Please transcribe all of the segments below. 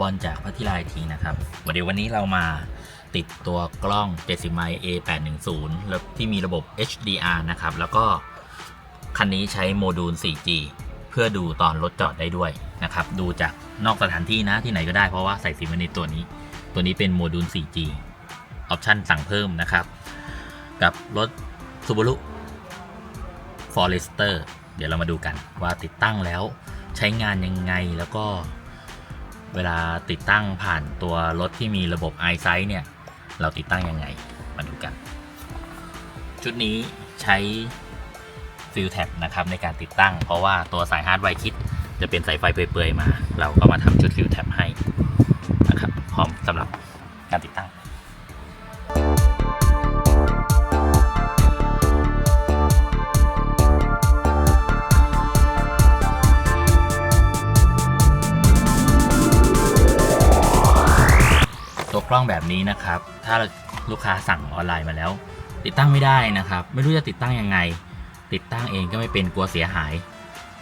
บอลจากพัทิลายทีนะครับวันเดี๋ยววันนี้เรามาติดตัวกล้อง 70ไมล์ A810 แล้วที่มีระบบ HDR นะครับ แล้วก็คันนี้ใช้โมดูล 4G เพื่อดูตอนรถจอดได้ด้วยนะครับ ดูจากนอกสถานที่นะที่ไหนก็ได้เพราะว่าใส่ซิมไว้ในตัวนี้ ตัวนี้เป็นโมดูล 4G ออปชันสั่งเพิ่มนะครับ กับรถ Subaru Forester เดี๋ยวเรามาดูกันว่าติดตั้งแล้วใช้งานยังไงแล้วก็ เวลาติดตั้งผ่านตัวรถที่มีระบบ iSight เนี่ย เราติดตั้งยังไง มาดูกัน ชุดนี้ใช้ฟิลแท็บนะครับในการติดตั้ง เพราะว่าตัวสายฮาร์ดไวคิดจะเป็นสายไฟเปื่อยๆมา เราก็มาทำชุดฟิลแท็บให้ ล้องแบบนี้นะครับ ถ้าลูกค้าสั่งออนไลน์มาแล้ว ติดตั้งไม่ได้นะครับ ไม่รู้จะติดตั้งยังไง ติดตั้งเองก็ไม่เป็นกลัวเสียหาย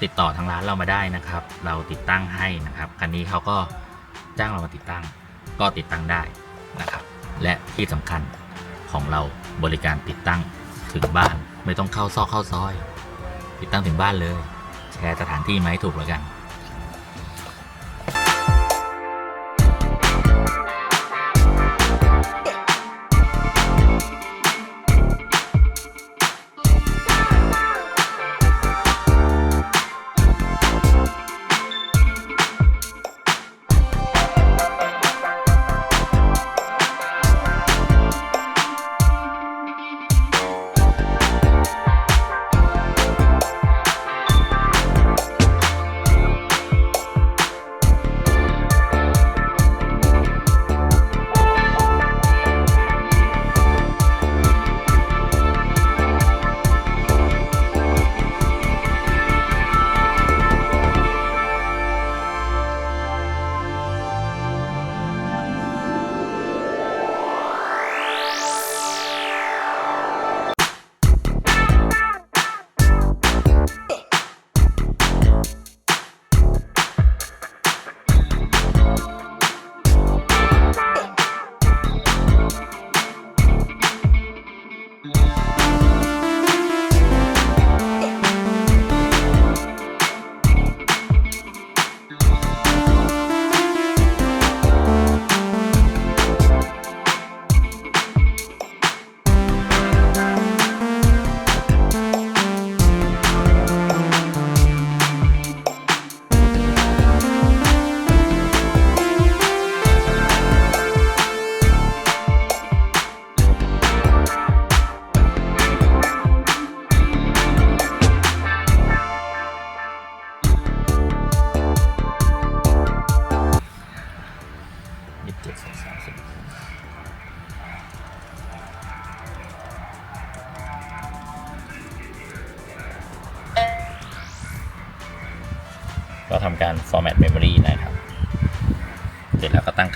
ติดต่อทางร้านเรามาได้นะครับ เราติดตั้งให้นะครับคันนี้เขาก็จ้างเรามาติดตั้ง ก็ติดตั้งได้นะครับ และที่สำคัญของเราบริการติดตั้งถึงบ้าน ไม่ต้องเข้าซอกเข้าซอย ติดตั้งถึงบ้านเลย แชร์สถานที่มาให้ถูกแล้วกัน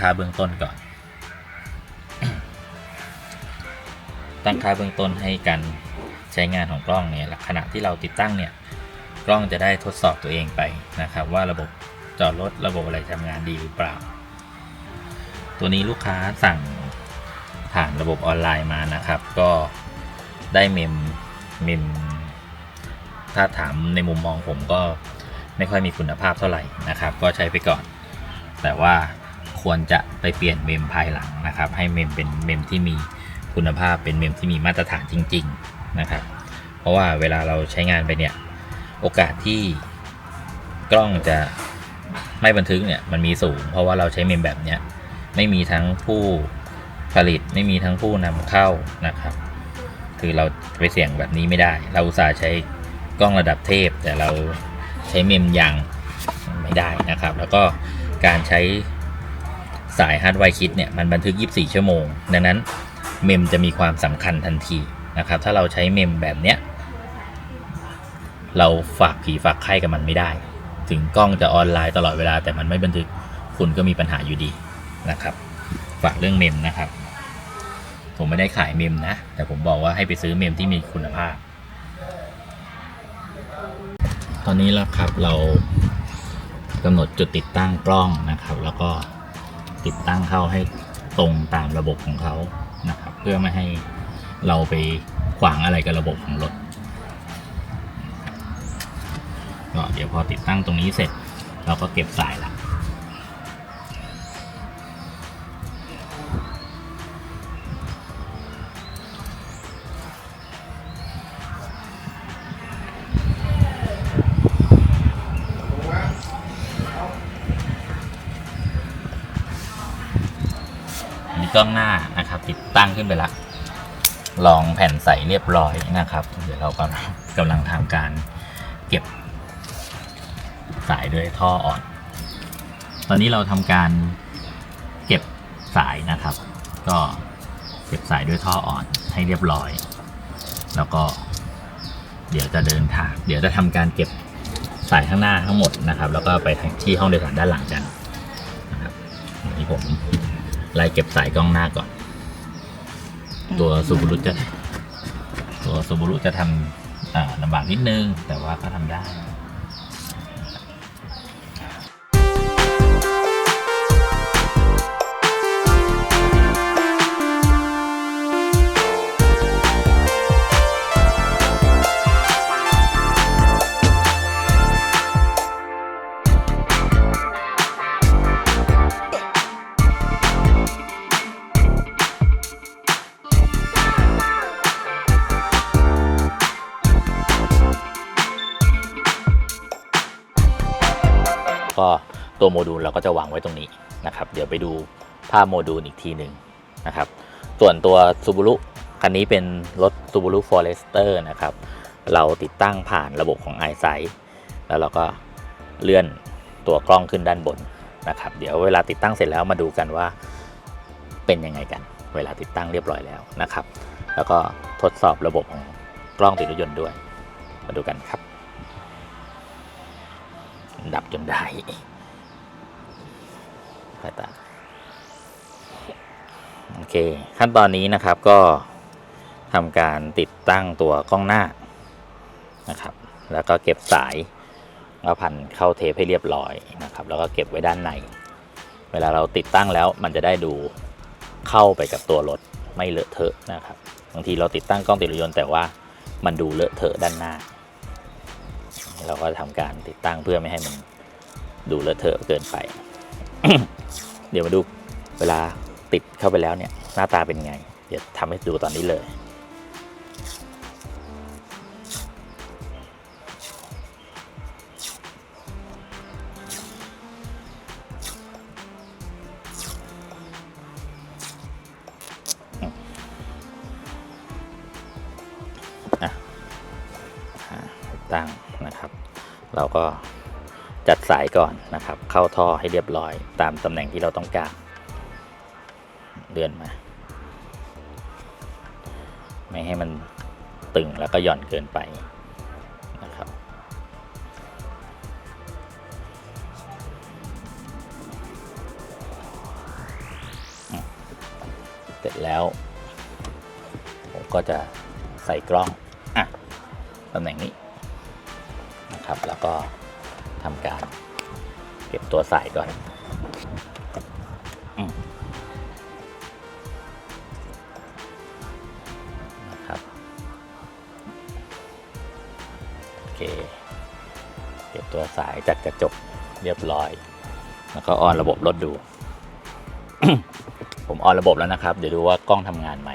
ค่าเบื้องต้นก่อน ตั้งค่าเบื้องต้นให้การใช้งานของกล้องเนี่ยขณะที่เราติดตั้งเนี่ยกล้องจะได้ทดสอบตัวเองไปนะครับ ว่าระบบจอดรถระบบอะไรทำงานดีหรือเปล่า ตัวนี้ลูกค้าสั่งผ่านระบบออนไลน์มานะครับ ก็ได้เมมเมมถ้าถามในมุมมองผมก็ไม่ค่อยมีคุณภาพเท่าไหร่นะครับ ก็ใช้ไปก่อน แต่ว่า ควรจะไปเปลี่ยนเมมภายหลังนะครับ ให้เมมเป็นเมมที่มีคุณภาพเป็นเมมที่มีมาตรฐานจริง ๆนะครับ เพราะว่าเวลาเราใช้งานไปเนี่ยโอกาสที่กล้องจะไม่บันทึกเนี่ยมันมีสูง เพราะว่าเราใช้เมมแบบเนี้ยไม่มีทั้งผู้ผลิตไม่มีทั้งผู้นำเข้านะครับ คือเราไปเสี่ยงแบบนี้ไม่ได้ เราอุตส่าห์ใช้กล้องระดับเทพ แต่เราใช้เมมยางไม่ได้นะครับ แล้วก็การใช้ สายฮาร์ดไวคิดเนี่ยมันบันทึก 24 ชั่วโมง ดังนั้นเมมจะมีความสำคัญทันทีนะครับ ถ้าเราใช้เมมแบบเนี้ยเราฝากผีฝากไข้กับมันไม่ได้ ถึงกล้องจะออนไลน์ตลอดเวลา แต่มันไม่บันทึกคุณก็มีปัญหาอยู่ดีนะครับ ฝากเรื่องเมมนะครับ ผมไม่ได้ขายเมมนะ แต่ผมบอกว่าให้ไปซื้อเมมที่มีคุณภาพ ตอนนี้แล้วครับเรากำหนดจุดติดตั้งกล้องนะครับ แล้วก็ ติดตั้งเข้าให้ตรงตามระบบของเขานะครับ เพื่อไม่ให้เราไปขวางอะไรกับระบบของรถก็เดี๋ยวพอติดตั้งตรงนี้เสร็จ เราก็เก็บสายละ กล้องหน้านะครับ ติดตั้งขึ้นไปละลองแผ่นใสเรียบร้อยนะครับ เดี๋ยวเราก็กำลังทำการเก็บสายด้วยท่ออ่อน ตอนนี้เราทำการเก็บสายนะครับ ก็เก็บสายด้วยท่ออ่อนให้เรียบร้อย แล้วก็ เดี๋ยวจะเดินทาง เดี๋ยวจะทำการเก็บสายข้างหน้าทั้งหมดนะครับ แล้วก็ไปที่ห้องโดยสารด้านหลังกันนะครับอันนี้ผม ไล่เก็บสายกล้องหน้าก่อน ตัวซูบูรุจะ ตัวซูบูรุจะทำอ่าลำบากนิดนึง แต่ว่าก็ทำได้ ลเราก็จะวางไว้ตรงนี้นะครับ เดี๋ยวไปดูภาพโมดูลอีกทีหนึ่งนะครับ ส่วนตัว Subaru คันนี้เป็นรถ Subaru Forester นะครับ เราติดตั้งผ่านระบบของ iSight แล้วเราก็เลื่อนตัวกล้องขึ้นด้านบนนะครับ เดี๋ยวเวลาติดตั้งเสร็จแล้วมาดูกันว่าเป็นยังไงกัน เวลาติดตั้งเรียบร้อยแล้วนะครับ แล้วก็ทดสอบระบบของกล้องติดรถยนต์ด้วย มาดูกันครับ ดับจนได้ ตาโอเค ขั้นตอนนี้นะครับก็ทำการติดตั้งตัวกล้องหน้านะครับ แล้วก็เก็บสายแล้วพันเข้าเทปให้เรียบร้อยนะครับ แล้วก็เก็บไว้ด้านใน เวลาเราติดตั้งแล้วมันจะได้ดูเข้าไปกับตัวรถไม่เลอะเทอะนะครับบางทีเราติดตั้งกล้องติดรถยนต์แต่ว่ามันดูเลอะเทอะด้านหน้า เราก็ทำการติดตั้งเพื่อไม่ให้มันดูเลอะเทอะเกินไป เดี๋ยวมาดูเวลาติดเข้าไปแล้วเนี่ย หน้าตาเป็นไง เดี๋ยวทำให้ดูตอนนี้เลยอะติดตั้งนะครับ เราก็ จัดสายก่อนนะครับ เข้าท่อให้เรียบร้อยตามตำแหน่งที่เราต้องการเลื่อนมา ไม่ให้มันตึงแล้วก็หย่อนเกินไปนะครับ เสร็จแล้ว ผมก็จะใส่กล้องอะตำแหน่งนี้นะครับแล้วก็ ทำการ เก็บตัวสายก่อนอนะครับโอเค เก็บตัวสายจากกระจกเรียบร้อย แล้วก็ออนระบบรถดู ผมออนระบบแล้วนะครับ เดี๋ยวดูว่ากล้องทำงานไหม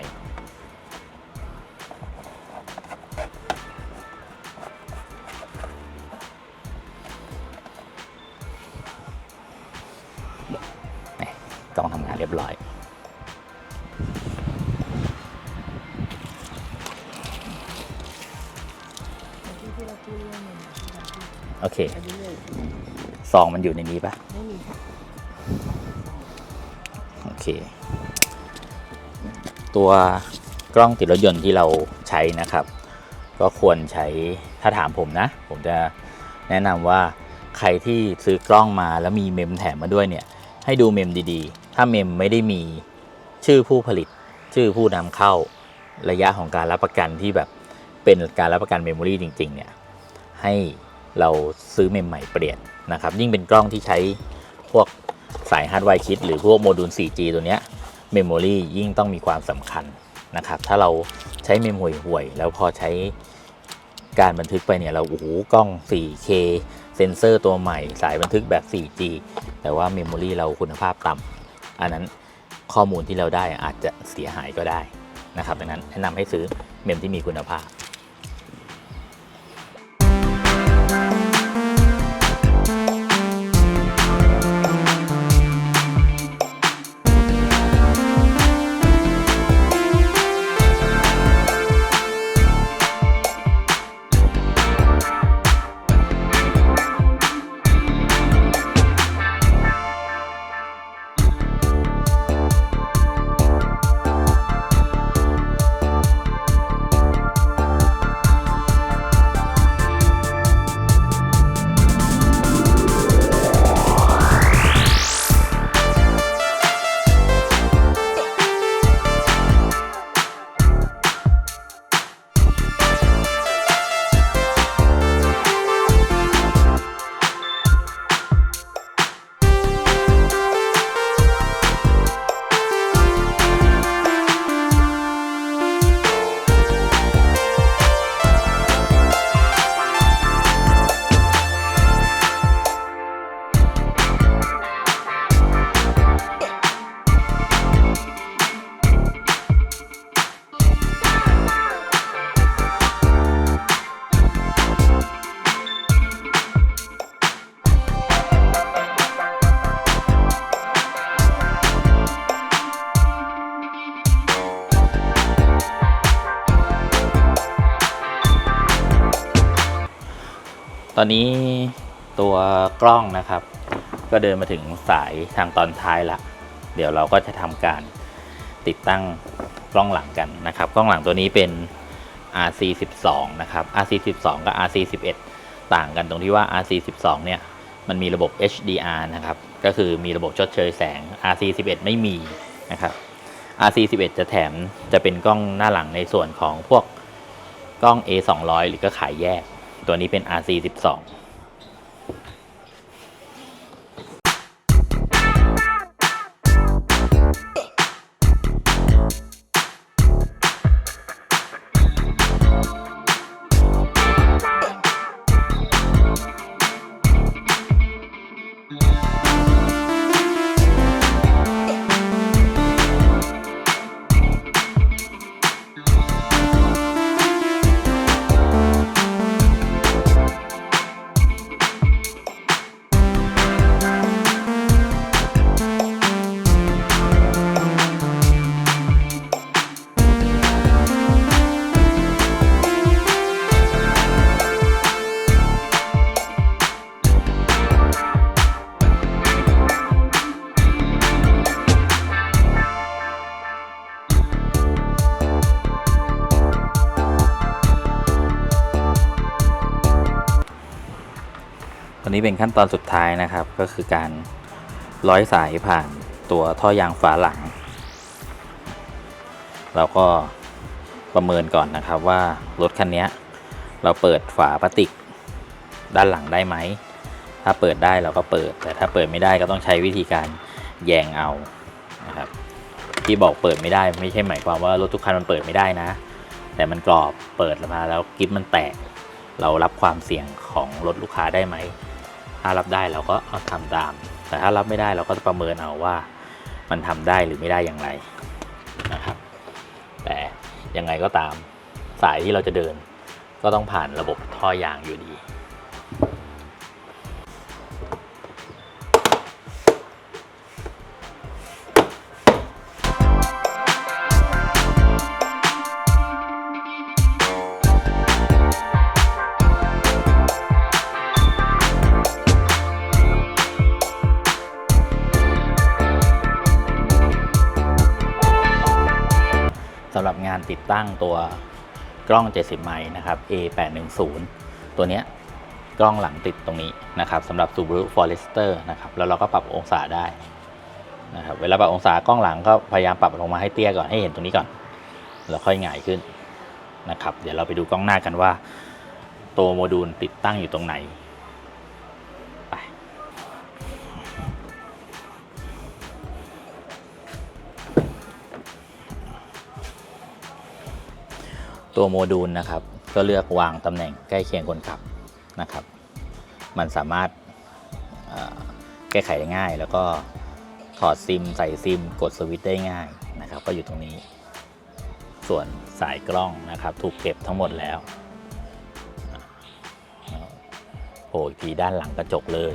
รียบร้อย โอเค ซองมันอยู่ในนี้ปะไม่มีค่ะโอเค ตัวกล้องติดรถยนต์ที่เราใช้นะครับ ก็ควรใช้ถ้าถามผมนะ ผมจะแนะนำว่าใครที่ซื้อกล้องมาแล้วมีเมมแถมมาด้วยเนี่ย ให้ดูเมมดี ๆ ถ้าเมมไม่ได้มีชื่อผู้ผลิต ชื่อผู้นำเข้าระยะของการรับประกันที่แบบเป็นการรับประกันเมมโมรีจริง ๆ เนี่ย ให้เราซื้อเมมใหม่เปลี่ยนนะครับ ยิ่งเป็นกล้องที่ใช้พวกสายฮาร์ดไวร์คิดหรือพวกโมดูล 4G ตัวเนี้ยเมมโมรียิ่งต้องมีความสำคัญนะครับ ถ้าเราใช้เมมห่วยห่วยๆแล้วพอใช้การบันทึกไปเนี่ยเราโอ้โหกล้อง 4K เซนเซอร์ตัวใหม่ สายบันทึกแบบ 4G แต่ว่าเมมโมรีเราคุณภาพต่ำ อันนั้นข้อมูลที่เราได้อาจจะเสียหายก็ได้นะครับดังนั้นแนะนำให้ซื้อเมมที่มีคุณภาพ ตอนนี้ตัวกล้องนะครับ ก็เดินมาถึงสายทางตอนท้ายละ เดี๋ยวเราก็จะทำการติดตั้งกล้องหลังกันนะครับ กล้องหลังตัวนี้เป็น RC 12นะครับ RC 12กับ RC 11ต่างกันตรงที่ว่า RC 12เนี่ยมันมีระบบ HDR นะครับ ก็คือมีระบบชดเชยแสง RC 11ไม่มีนะครับ RC 11จะแถมจะเป็นกล้องหน้าหลังในส่วนของพวกกล้อง A 200หรือก็ขายแยก ตัวนี้เป็น RC12 นี้เป็นขั้นตอนสุดท้ายนะครับ ก็คือการร้อยสายผ่านตัวท่อยางฝาหลัง เราก็ประเมินก่อนนะครับว่ารถคันนี้เราเปิดฝาพลาสติกด้านหลังได้ไหม ถ้าเปิดได้เราก็เปิด แต่ถ้าเปิดไม่ได้ก็ต้องใช้วิธีการแยงเอานะครับที่บอกเปิดไม่ได้ไม่ใช่หมายความว่ารถทุกคันมันเปิดไม่ได้นะ แต่มันกรอบเปิดมาแล้วกิ๊บมันแตก เรารับความเสี่ยงของรถลูกค้าได้ไหม ถ้ารับได้เราก็าทำตาม แต่ถ้ารับไม่ได้เราก็จะประเมินเอาว่ามันทำได้หรือไม่ได้อย่างไรนะครับ แต่ยังไงก็ตามสายที่เราจะเดิน ก็ต้องผ่านระบบท่อยางอยู่ดี ติดตั้งตัวกล้อง 70 ไมล์นะครับ A810 ตัวเนี้ยกล้องหลังติดตรงนี้นะครับสำหรับ Subaru Forester นะครับแล้วเราก็ปรับองศาได้นะครับเวลาปรับองศากล้องหลังก็พยายามปรับลงมาให้เตี้ยก่อนให้เห็นตรงนี้ก่อน แล้วค่อยหงายขึ้นนะครับ เดี๋ยวเราไปดูกล้องหน้ากันว่า ตัวโมดูลติดตั้งอยู่ตรงไหน ตัวโมดูลนะครับ ก็เลือกวางตำแหน่งใกล้เคียงคนขับนะครับ มันสามารถแก้ไขได้ง่าย แล้วก็ถอดซิมใส่ซิมกดสวิตช์ได้ง่ายนะครับ ก็อยู่ตรงนี้ ส่วนสายกล้องนะครับ ถูกเก็บทั้งหมดแล้วโผล่อีกทีด้านหลังกระจกเลย